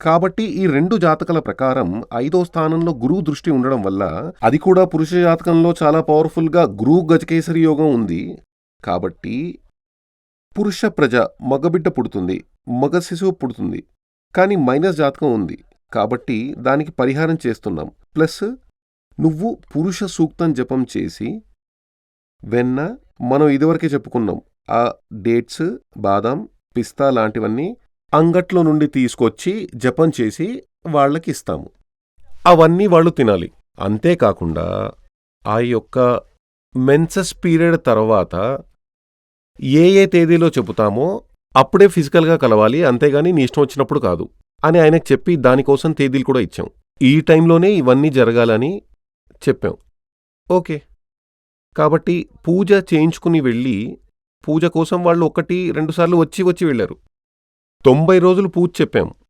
కాబట్టి ఈ రెండు జాతకాల ప్రకారం ఐదో స్థానంలో గురువు దృష్టి ఉండడం వల్ల అది కూడా పురుష జాతకంలో చాలా పవర్ఫుల్గా గురువు గజకేసరి యోగం ఉంది. కాబట్టి పురుష ప్రజ మగబిడ్డ పుడుతుంది మగ శిశువు పుడుతుంది కానీ మైనస్ జాతకం ఉంది. కాబట్టి దానికి పరిహారం చేస్తున్నాం. ప్లస్ నువ్వు పురుష సూక్తం జపం చేసి వెన్న మనం ఇదివరకే చెప్పుకున్నాం. ఆ డేట్స్ బాదం పిస్తా లాంటివన్నీ అంగట్లో నుండి తీసుకొచ్చి జపం చేసి వాళ్ళకి ఇస్తాము అవన్నీ వాళ్ళు తినాలి. అంతేకాకుండా ఆ యొక్క మెన్సస్ పీరియడ్ తర్వాత ఏ ఏ తేదీలో చెబుతామో అప్పుడే ఫిజికల్గా కలవాలి అంతేగాని నీ ఇష్టం వచ్చినప్పుడు కాదు అని ఆయనకు చెప్పి దానికోసం తేదీలు కూడా ఇచ్చాం. ఈ టైంలోనే ఇవన్నీ జరగాలని చెప్పాం. ఓకే. కాబట్టి పూజ చేయించుకుని వెళ్ళి పూజ కోసం వాళ్ళు ఒకటి రెండుసార్లు వచ్చి వచ్చి వెళ్ళారు. తొంభై రోజులు పూజ చెప్పాం.